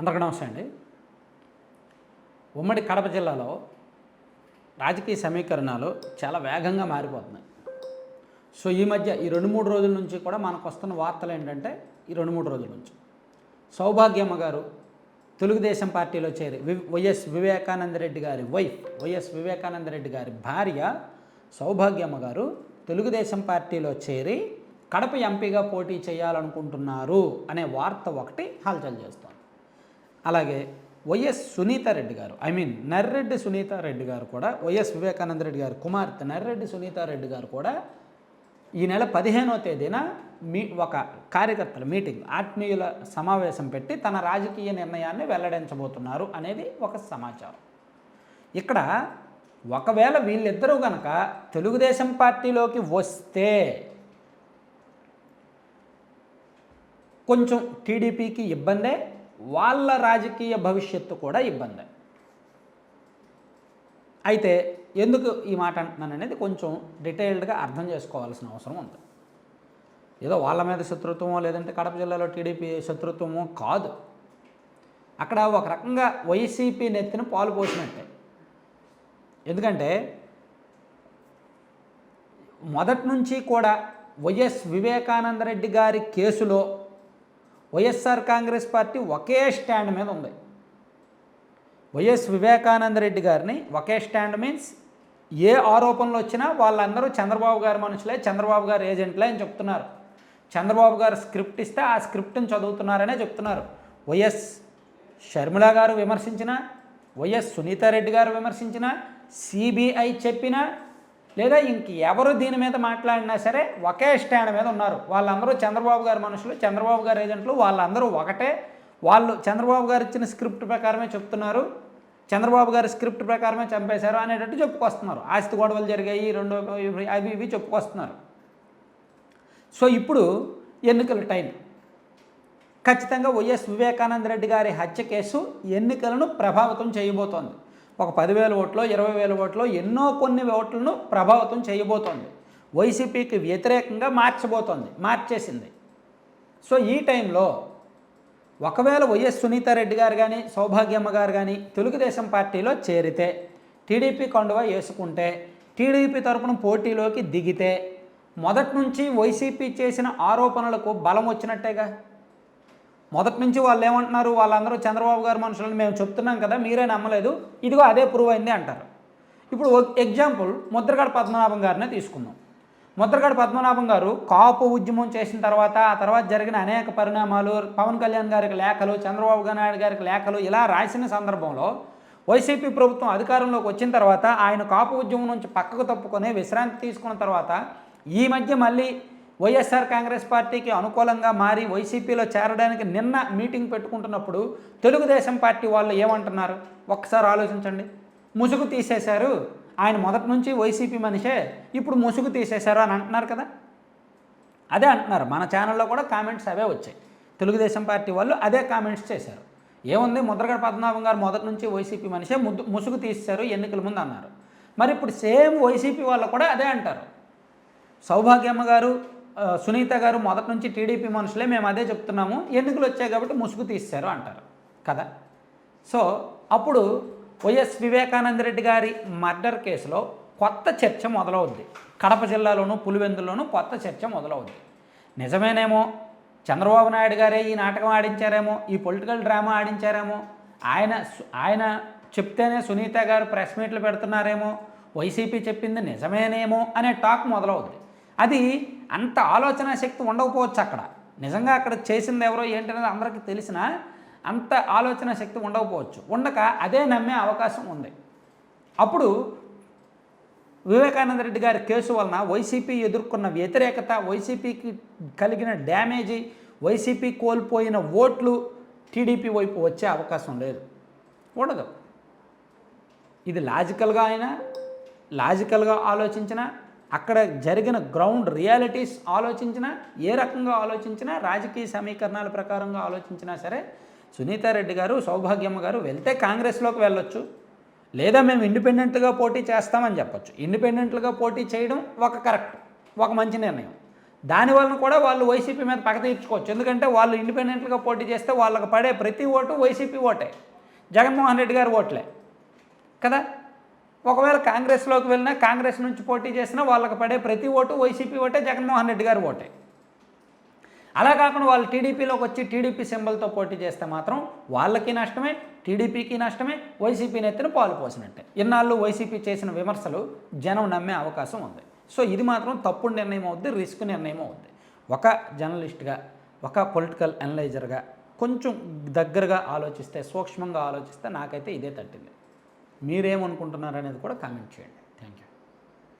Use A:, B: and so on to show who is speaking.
A: అందరికీ నమస్తే అండి. ఉమ్మడి కడప జిల్లాలో రాజకీయ సమీకరణాలు చాలా వేగంగా మారిపోతున్నాయి. సో ఈ మధ్య ఈ రెండు మూడు రోజుల నుంచి కూడా మనకు వస్తున్న వార్తలు ఏంటంటే ఈ రెండు మూడు రోజుల నుంచి. సౌభాగ్యమ్మ గారు తెలుగుదేశం పార్టీలో చేరి వి వైఎస్ వివేకానంద రెడ్డి గారి వైఫ్ వైఎస్ వివేకానంద రెడ్డి గారి భార్య సౌభాగ్యమ్మ గారు తెలుగుదేశం పార్టీలో చేరి కడప ఎంపీగా పోటీ చేయాలనుకుంటున్నారు అనే వార్త ఒకటి హల్చల్ చేస్తోంది. అలాగే వైఎస్ సునీత రెడ్డి గారు ఐ మీన్ నర్రెడ్డి సునీత రెడ్డి గారు కూడా వైఎస్ వివేకానంద రెడ్డి గారు కుమార్తె నర్రెడ్డి సునీత రెడ్డి గారు కూడా ఈ నెల పదిహేనో తేదీన మీ ఒక కార్యకర్తల మీటింగ్ ఆత్మీయుల సమావేశం పెట్టి తన రాజకీయ నిర్ణయాన్ని వెల్లడించబోతున్నారు అనేది ఒక సమాచారం. ఇక్కడ ఒకవేళ వీళ్ళిద్దరూ కనుక తెలుగుదేశం పార్టీలోకి వస్తే కొంచెం టీడీపీకి ఇబ్బందే వాళ్ళ రాజకీయ భవిష్యత్తు కూడా ఇబ్బంది. అయితే ఎందుకు ఈ మాట అంటున్నాను అనేది కొంచెం డీటెయిల్డ్గా అర్థం చేసుకోవాల్సిన అవసరం ఉంది. ఏదో వాళ్ళ మీద శత్రుత్వమో లేదంటే కడప జిల్లాలో టీడీపీ శత్రుత్వమో కాదు. అక్కడ ఒక రకంగా వైసీపీ నెత్తిన పాలు పోసినట్టే. ఎందుకంటే మొదటి నుంచి కూడా వైఎస్ వివేకానంద రెడ్డి గారి కేసులో వైఎస్ఆర్ కాంగ్రెస్ పార్టీ ఒకే స్టాండ్ మీద ఉంది. వైఎస్ వివేకానంద రెడ్డి గారిని ఒకే స్టాండ్ మీన్స్ ఏ ఆరోపణలు వచ్చినా వాళ్ళందరూ చంద్రబాబు గారి మనుషులే చంద్రబాబు గారు ఏజెంట్లే అని చెప్తున్నారు. చంద్రబాబు గారు స్క్రిప్ట్ ఇస్తే ఆ స్క్రిప్ట్ని చదువుతున్నారనే చెప్తున్నారు. వైఎస్ షర్మిల గారు విమర్శించిన వైఎస్ సునీతారెడ్డి గారు విమర్శించిన సిబిఐ చెప్పినా లేదా ఇంక ఎవరు దీని మీద మాట్లాడినా సరే ఒకే స్టాండ్ మీద ఉన్నారు. వాళ్ళందరూ చంద్రబాబు గారి మనుషులు చంద్రబాబు గారి ఏజెంట్లు వాళ్ళందరూ ఒకటే. వాళ్ళు చంద్రబాబు గారు ఇచ్చిన స్క్రిప్ట్ ప్రకారమే చెప్తున్నారు. చంద్రబాబు గారి స్క్రిప్ట్ ప్రకారమే చంపేశారు అనేటట్టు చెప్పుకొస్తున్నారు. ఆస్తి గొడవలు జరిగాయి రెండు ఇవి- అవి ఇవి చెప్పుకొస్తున్నారు. సో ఇప్పుడు ఎన్నికల టైం. ఖచ్చితంగా వైఎస్ వివేకానంద రెడ్డి గారి హత్య కేసు ఎన్నికలను ప్రభావితం చేయబోతోంది. ఒక పదివేల ఓట్లో ఇరవై వేల ఓట్లో ఎన్నో కొన్ని ఓట్లను ప్రభావితం చేయబోతోంది. వైసీపీకి వ్యతిరేకంగా మార్చబోతోంది మార్చేసింది. సో ఈ టైంలో ఒకవేళ వైఎస్ సునీతారెడ్డి గారు కానీ సౌభాగ్యమ్మ గారు కానీ తెలుగుదేశం పార్టీలో చేరితే టీడీపీ కండువా వేసుకుంటే టీడీపీ తరపున పోటీలోకి దిగితే మొదటి నుంచి వైసీపీ చేసిన ఆరోపణలకు బలం వచ్చినట్టేగా? మొదటి నుంచి వాళ్ళు ఏమంటున్నారు? వాళ్ళందరూ చంద్రబాబు గారు మనుషులను మేము చెప్తున్నాం కదా మీరే నమ్మలేదు. ఇదిగో అదే ప్రూవ్ అయింది అంటారు. ఇప్పుడు ఎగ్జాంపుల్ ముద్రగడ పద్మనాభం గారినే తీసుకుందాం. ముద్రగడ పద్మనాభం గారు కాపు ఉద్యమం చేసిన తర్వాత ఆ తర్వాత జరిగిన అనేక పరిణామాలు పవన్ కళ్యాణ్ గారికి లేఖలు చంద్రబాబు నాయుడు గారికి లేఖలు ఇలా రాసిన సందర్భంలో వైసీపీ ప్రభుత్వం అధికారంలోకి వచ్చిన తర్వాత ఆయన కాపు ఉద్యమం నుంచి పక్కకు తప్పుకొని విశ్రాంతి తీసుకున్న తర్వాత ఈ మధ్య మళ్ళీ వైఎస్ఆర్ కాంగ్రెస్ పార్టీకి అనుకూలంగా మారి వైసీపీలో చేరడానికి నిన్న మీటింగ్ పెట్టుకుంటున్నప్పుడు తెలుగుదేశం పార్టీ వాళ్ళు ఏమంటున్నారు? ఒక్కసారి ఆలోచించండి. ముసుగు తీసేశారు. ఆయన మొదటి నుంచి వైసీపీ మనిషే. ఇప్పుడు ముసుగు తీసేశారు అని అంటున్నారు కదా. అదే అంటున్నారు. మన ఛానల్లో కూడా కామెంట్స్ అవే వచ్చాయి. తెలుగుదేశం పార్టీ వాళ్ళు అదే కామెంట్స్ చేశారు. ఏముంది? ముద్రగడ పద్మనాభం గారు మొదటి నుంచి వైసీపీ మనిషే. ముద్దు ముసుగు తీసేశారు. ఎన్నికల ముందు అన్నారు. మరి ఇప్పుడు సేమ్ వైసీపీ వాళ్ళు కూడా అదే అంటారు. సౌభాగ్యమ్మ గారు సునీత గారు మొదటి నుంచి టీడీపీ మనుషులే మేము అదే చెప్తున్నాము. ఎన్నికలు వచ్చాయి కాబట్టి ముసుగు తీశారు అంటారు. కదా? సో అప్పుడు వైఎస్ వివేకానంద రెడ్డి గారి మర్డర్ కేసులో కొత్త చర్చ మొదలవుద్ది. కడప జిల్లాలోనూ పులివెందుల్లోనూ కొత్త చర్చ మొదలవుద్ది. నిజమేనేమో చంద్రబాబు నాయుడు గారే ఈ నాటకం ఆడించారేమో ఈ పొలిటికల్ డ్రామా ఆడించారేమో ఆయన ఆయన చెప్తేనే సునీత గారు ప్రెస్ మీట్లు పెడుతున్నారేమో వైసీపీ చెప్పింది నిజమేనేమో అనే టాక్ మొదలవుద్ది. అది అంత ఆలోచన శక్తి ఉండకపోవచ్చు అక్కడ. నిజంగా అక్కడ చేసింది ఎవరో ఏంటనేది అందరికీ తెలిసినా అంత ఆలోచన శక్తి ఉండకపోవచ్చు. ఉండక అదే నమ్మే అవకాశం ఉంది. అప్పుడు వివేకానంద రెడ్డి గారి కేసు వలన వైసీపీ ఎదుర్కొన్న వ్యతిరేకత వైసీపీకి కలిగిన డ్యామేజీ వైసీపీ కోల్పోయిన ఓట్లు టీడీపీ వైపు వచ్చే అవకాశం లేదు. ఉండదు. ఇది లాజికల్గా అయినా లాజికల్గా ఆలోచించినా అక్కడ జరిగిన గ్రౌండ్ రియాలిటీస్ ఆలోచించినా ఏ రకంగా ఆలోచించినా రాజకీయ సమీకరణాల ప్రకారంగా ఆలోచించినా సరే సునీతారెడ్డి గారు సౌభాగ్యమ్మ గారు వెళ్తే కాంగ్రెస్లోకి వెళ్ళొచ్చు. లేదా మేము ఇండిపెండెంట్గా పోటీ చేస్తామని చెప్పొచ్చు. ఇండిపెండెంట్గా పోటీ చేయడం ఒక కరెక్ట్ ఒక మంచి నిర్ణయం. దానివలన కూడా వాళ్ళు వైసీపీ మీద పక్క తీర్చుకోవచ్చు. ఎందుకంటే వాళ్ళు ఇండిపెండెంట్గా పోటీ చేస్తే వాళ్ళకి పడే ప్రతి ఓటు వైసీపీ ఓటే. జగన్మోహన్ రెడ్డి గారు ఓట్లే. కదా? ఒకవేళ కాంగ్రెస్లోకి వెళ్ళినా కాంగ్రెస్ నుంచి పోటీ చేసినా వాళ్ళకి పడే ప్రతి ఓటు వైసీపీ ఓటే జగన్మోహన్ రెడ్డి గారి ఓటే. అలా కాకుండా వాళ్ళు టీడీపీలోకి వచ్చి టీడీపీ సింబల్తో పోటీ చేస్తే మాత్రం వాళ్ళకి నష్టమే టీడీపీకి నష్టమే వైసీపీ నెత్తిన పాలు పోసినట్టే. ఇన్నాళ్ళు వైసీపీ చేసిన విమర్శలు జనం నమ్మే అవకాశం ఉంది. సో ఇది మాత్రం తప్పుడు నిర్ణయం అవుద్ది రిస్క్ నిర్ణయం అవుద్ది. ఒక జర్నలిస్ట్గా ఒక పొలిటికల్ అనలైజర్గా కొంచెం దగ్గరగా ఆలోచిస్తే సూక్ష్మంగా ఆలోచిస్తే నాకైతే ఇదే తట్టింది. మీరేమనుకుంటున్నారనేది కూడా కామెంట్ చేయండి.